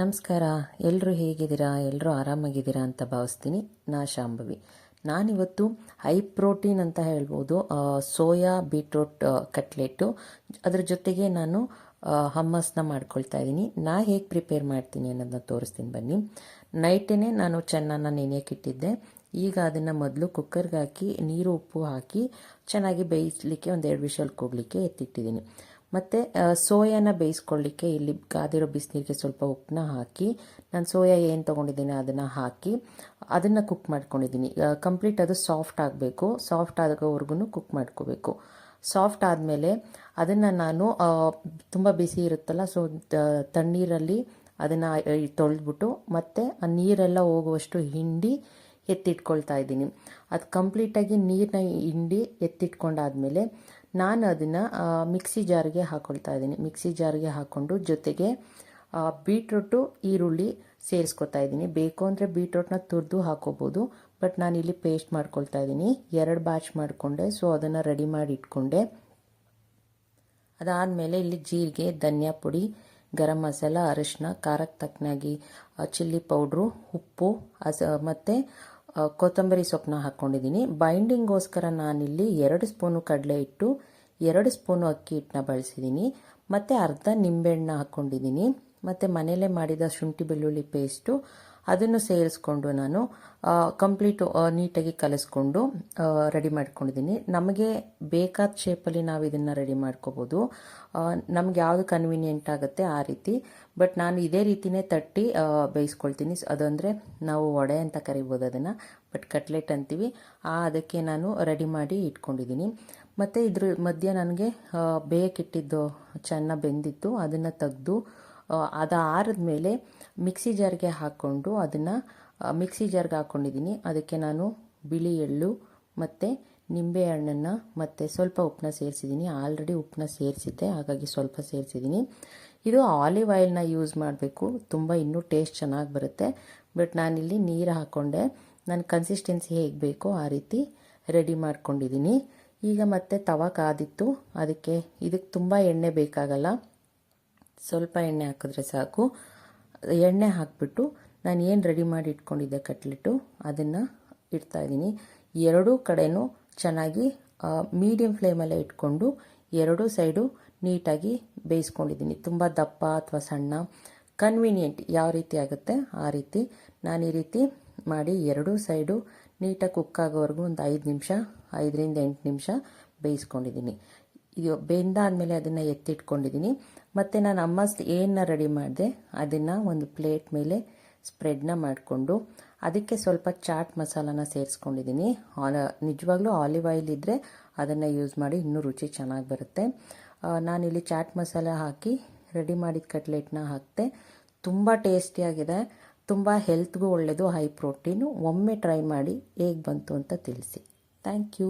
ನಮಸ್ಕಾರ. ಎಲ್ಲರೂ ಹೇಗಿದ್ದೀರಾ? ಎಲ್ಲರೂ ಆರಾಮಾಗಿದ್ದೀರಾ ಅಂತ ಭಾವಿಸ್ತೀನಿ. ನಾ ಶಾಂಭವಿ. ನಾನಿವತ್ತು ಹೈ ಪ್ರೋಟೀನ್ ಅಂತ ಹೇಳ್ಬೋದು. ಸೋಯಾ ಬೀಟ್ರೋಟ್ ಕಟ್ಲೆಟ್ಟು ಅದರ ಜೊತೆಗೆ ನಾನು ಹಮ್ಮಸ್ನ ಮಾಡ್ಕೊಳ್ತಾ ಇದ್ದೀನಿ. ನಾ ಹೇಗೆ ಪ್ರಿಪೇರ್ ಮಾಡ್ತೀನಿ ಅನ್ನೋದನ್ನ ತೋರಿಸ್ತೀನಿ ಬನ್ನಿ. ನೈಟೇ ನಾನು ಚೆನ್ನಾಗಿ ನೆನೆಯಕ್ಕಿಟ್ಟಿದ್ದೆ ಈಗ ಅದನ್ನು ಮೊದಲು ಕುಕ್ಕರ್ಗೆ ಹಾಕಿ, ನೀರು, ಉಪ್ಪು ಹಾಕಿ, ಚೆನ್ನಾಗಿ ಬೇಯಿಸಲಿಕ್ಕೆ ಒಂದು ಎರಡು ವಿಷಲ್ ಕೂಗಲಿಕ್ಕೆ ಎತ್ತಿಟ್ಟಿದ್ದೀನಿ. ಮತ್ತು ಸೋಯಾನ ಬೇಯಿಸ್ಕೊಳ್ಳಿಕ್ಕೆ ಇಲ್ಲಿ ಕಾದಿರೋ ಬಿಸಿನೀರಿಗೆ ಸ್ವಲ್ಪ ಉಪ್ಪನ್ನ ಹಾಕಿ, ನಾನು ಸೋಯಾ ಏನು ತೊಗೊಂಡಿದ್ದೀನಿ ಅದನ್ನು ಹಾಕಿ, ಅದನ್ನು ಕುಕ್ ಮಾಡ್ಕೊಂಡಿದ್ದೀನಿ. ಕಂಪ್ಲೀಟ್ ಅದು ಸಾಫ್ಟ್ ಆಗಬೇಕು. ಸಾಫ್ಟ್ ಆಗೋವರೆಗೂ ಕುಕ್ ಮಾಡ್ಕೋಬೇಕು. ಸಾಫ್ಟ್ ಆದಮೇಲೆ ಅದನ್ನು ನಾನು ತುಂಬ ಬಿಸಿ ಇರುತ್ತಲ್ಲ ಸೊ ತಣ್ಣೀರಲ್ಲಿ ಅದನ್ನು ತೊಳೆದ್ಬಿಟ್ಟು ಮತ್ತು ಆ ನೀರೆಲ್ಲ ಹೋಗುವಷ್ಟು ಹಿಂಡಿ ಎತ್ತಿಟ್ಕೊಳ್ತಾ ಇದ್ದೀನಿ. ಅದು ಕಂಪ್ಲೀಟಾಗಿ ನೀರನ್ನ ಹಿಂಡಿ ಎತ್ತಿಟ್ಕೊಂಡಾದ್ಮೇಲೆ ನಾನು ಅದನ್ನು ಮಿಕ್ಸಿ ಜಾರ್ಗೆ ಹಾಕೊಳ್ತಾ ಇದ್ದೀನಿ. ಮಿಕ್ಸಿ ಜಾರ್ಗೆ ಹಾಕ್ಕೊಂಡು ಜೊತೆಗೆ ಬೀಟ್ರೂಟು, ಈರುಳ್ಳಿ ಸೇರಿಸ್ಕೊತಾ ಇದ್ದೀನಿ. ಬೇಕು ಅಂದರೆ ಬೀಟ್ರೂಟ್ನ ತುರಿದು ಹಾಕೋಬೋದು, ಬಟ್ ನಾನು ಇಲ್ಲಿ ಪೇಸ್ಟ್ ಮಾಡ್ಕೊಳ್ತಾ ಇದ್ದೀನಿ. ಎರಡು ಬ್ಯಾಚ್ ಮಾಡಿಕೊಂಡೆ, ಸೊ ಅದನ್ನು ರೆಡಿ ಮಾಡಿ ಇಟ್ಕೊಂಡೆ. ಅದಾದಮೇಲೆ ಇಲ್ಲಿ ಜೀರಿಗೆ, ಧನಿಯಾ ಪುಡಿ, ಗರಂ ಮಸಾಲ, ಅರಿಶಿನ ಖಾರಕ್ಕೆ ತಕ್ಕನಾಗಿ ಚಿಲ್ಲಿ ಪೌಡ್ರು, ಉಪ್ಪು ಹಸ ಮತ್ತು ಕೊತ್ತಂಬರಿ ಸೊಪ್ಪನ್ನ ಹಾಕ್ಕೊಂಡಿದ್ದೀನಿ ಬೈಂಡಿಂಗೋಸ್ಕರ ನಾನಿಲ್ಲಿ ಎರಡು ಸ್ಪೂನು ಕಡಲೆ ಹಿಟ್ಟು ಎರಡು ಸ್ಪೂನು ಅಕ್ಕಿ ಹಿಟ್ಟನ್ನ ಬಳಸಿದ್ದೀನಿ ಮತ್ತು ಅರ್ಧ ನಿಂಬೆಹಣ್ಣು ಹಾಕ್ಕೊಂಡಿದ್ದೀನಿ ಮತ್ತು ಮನೆಯಲ್ಲೇ ಮಾಡಿದ ಶುಂಠಿ ಬೆಳ್ಳುಳ್ಳಿ ಪೇಸ್ಟು ಅದನ್ನು ಸೇರಿಸ್ಕೊಂಡು ನಾನು ಕಂಪ್ಲೀಟ್ ನೀಟಾಗಿ ಕಲಿಸ್ಕೊಂಡು ರೆಡಿ ಮಾಡ್ಕೊಂಡಿದ್ದೀನಿ ನಮಗೆ ಬೇಕಾದ ಶೇಪಲ್ಲಿ ನಾವು ಇದನ್ನು ರೆಡಿ ಮಾಡ್ಕೋಬೋದು. ನಮ್ಗೆ ಯಾವುದು ಕನ್ವೀನಿಯೆಂಟ್ ಆಗುತ್ತೆ ಆ ರೀತಿ. ಬಟ್ ನಾನು ಇದೇ ರೀತಿನೇ ತಟ್ಟಿ ಬೇಯಿಸ್ಕೊಳ್ತೀನಿ. ಅದಂದರೆ ನಾವು ವಡೆ ಅಂತ ಕರಿಬೋದು ಅದನ್ನು ಬಟ್ ಕಟ್ಲೆಟ್ ಅಂತೀವಿ. ಆ, ಅದಕ್ಕೆ ನಾನು ರೆಡಿ ಮಾಡಿ ಇಟ್ಕೊಂಡಿದ್ದೀನಿ ಮತ್ತು ಇದ್ರ ಮಧ್ಯೆ ನನಗೆ ಬೇಯಕ್ಕಿಟ್ಟಿದ್ದು ಚೆನ್ನಾಗಿ ಬೆಂದಿತ್ತು, ಅದನ್ನು ತೆಗೆದು ಅದು ಆರಿದ್ಮೇಲೆ ಮಿಕ್ಸಿ ಜಾರ್ಗೆ ಹಾಕ್ಕೊಂಡು ಅದನ್ನು ಮಿಕ್ಸಿ ಜಾರ್ಗೆ ಹಾಕ್ಕೊಂಡಿದ್ದೀನಿ ಅದಕ್ಕೆ ನಾನು ಬಿಳಿ ಎಳ್ಳು ಮತ್ತು ನಿಂಬೆ ಹಣ್ಣನ್ನು ಮತ್ತು ಸ್ವಲ್ಪ ಉಪ್ಪನ್ನ ಸೇರಿಸಿದ್ದೀನಿ ಆಲ್ರೆಡಿ ಉಪ್ಪನ್ನ ಸೇರಿಸಿದ್ದೆ, ಹಾಗಾಗಿ ಸ್ವಲ್ಪ ಸೇರಿಸಿದ್ದೀನಿ ಇದು ಆಲಿವ್ ಆಯಿಲ್ನ ಯೂಸ್ ಮಾಡಬೇಕು, ತುಂಬ ಇನ್ನೂ ಟೇಸ್ಟ್ ಚೆನ್ನಾಗಿ ಬರುತ್ತೆ. ಬಟ್ ನಾನಿಲ್ಲಿ ನೀರು ಹಾಕ್ಕೊಂಡೆ ನನ್ನ ಕನ್ಸಿಸ್ಟೆನ್ಸಿ ಹೇಗೆ ಬೇಕೋ ಆ ರೀತಿ ರೆಡಿ ಮಾಡ್ಕೊಂಡಿದ್ದೀನಿ ಈಗ ಮತ್ತೆ ತವ ಕಾದಿತ್ತು. ಅದಕ್ಕೆ ಇದಕ್ಕೆ ತುಂಬ ಎಣ್ಣೆ ಬೇಕಾಗಲ್ಲ. ಸ್ವಲ್ಪ ಎಣ್ಣೆ ಹಾಕಿದ್ರೆ ಸಾಕು. ಎಣ್ಣೆ ಹಾಕಿಬಿಟ್ಟು ನಾನು ಏನು ರೆಡಿ ಮಾಡಿ ಇಟ್ಕೊಂಡಿದ್ದೆ ಕಟ್ಲೆಟು, ಅದನ್ನು ಇಡ್ತಾಯಿದ್ದೀನಿ ಎರಡೂ ಕಡೆನೂ ಚೆನ್ನಾಗಿ ಮೀಡಿಯಮ್ ಫ್ಲೇಮಲ್ಲೇ ಇಟ್ಕೊಂಡು ಎರಡೂ ಸೈಡು ನೀಟಾಗಿ ಬೇಯಿಸ್ಕೊಂಡಿದ್ದೀನಿ. ತುಂಬ ದಪ್ಪ ಅಥವಾ ಸಣ್ಣ ಕನ್ವೀನಿಯೆಂಟ್ ಯಾವ ರೀತಿ ಆಗುತ್ತೆ ಆ ರೀತಿ. ನಾನು ಈ ರೀತಿ ಮಾಡಿ ಎರಡೂ ಸೈಡು ನೀಟಾಗಿ ಕುಕ್ ಆಗೋವರೆಗೂ ಒಂದು ಐದು ನಿಮಿಷ, ಐದರಿಂದ ಎಂಟು ನಿಮಿಷ ಬೇಯಿಸ್ಕೊಂಡಿದ್ದೀನಿ. ಇದು ಬೆಂದಾದಮೇಲೆ ಅದನ್ನು ಎತ್ತಿಟ್ಕೊಂಡಿದ್ದೀನಿ. ಮತ್ತು ನಾನು ಅಮ್ಮಸ್ಟ್ ಏನನ್ನ ರೆಡಿ ಮಾಡಿದೆ, ಅದನ್ನು ಒಂದು ಪ್ಲೇಟ್ ಮೇಲೆ ಸ್ಪ್ರೆಡ್ನ ಮಾಡಿಕೊಂಡು, ಅದಕ್ಕೆ ಸ್ವಲ್ಪ ಚಾಟ್ ಮಸಾಲಾನ ಸೇರಿಸ್ಕೊಂಡಿದ್ದೀನಿ. ಆಲ ನಿಜವಾಗ್ಲೂ ಆಲಿವ್ ಆಯಿಲ್ ಇದ್ದರೆ ಅದನ್ನು ಯೂಸ್ ಮಾಡಿ ಇನ್ನೂ ರುಚಿ ಚೆನ್ನಾಗಿ ಬರುತ್ತೆ. ನಾನಿಲ್ಲಿ ಚಾಟ್ ಮಸಾಲ ಹಾಕಿ ರೆಡಿ ಮಾಡಿದ ಕಟ್ಲೆಟ್ನ ಹಾಕಿದೆ, ತುಂಬ ಟೇಸ್ಟಿಯಾಗಿದೆ ತುಂಬ ಹೆಲ್ತ್ಗೂ ಒಳ್ಳೆಯದು ಹೈ ಪ್ರೋಟೀನು ಒಮ್ಮೆ ಟ್ರೈ ಮಾಡಿ ಹೇಗೆ ಬಂತು ಅಂತ ತಿಳಿಸಿ. Thank you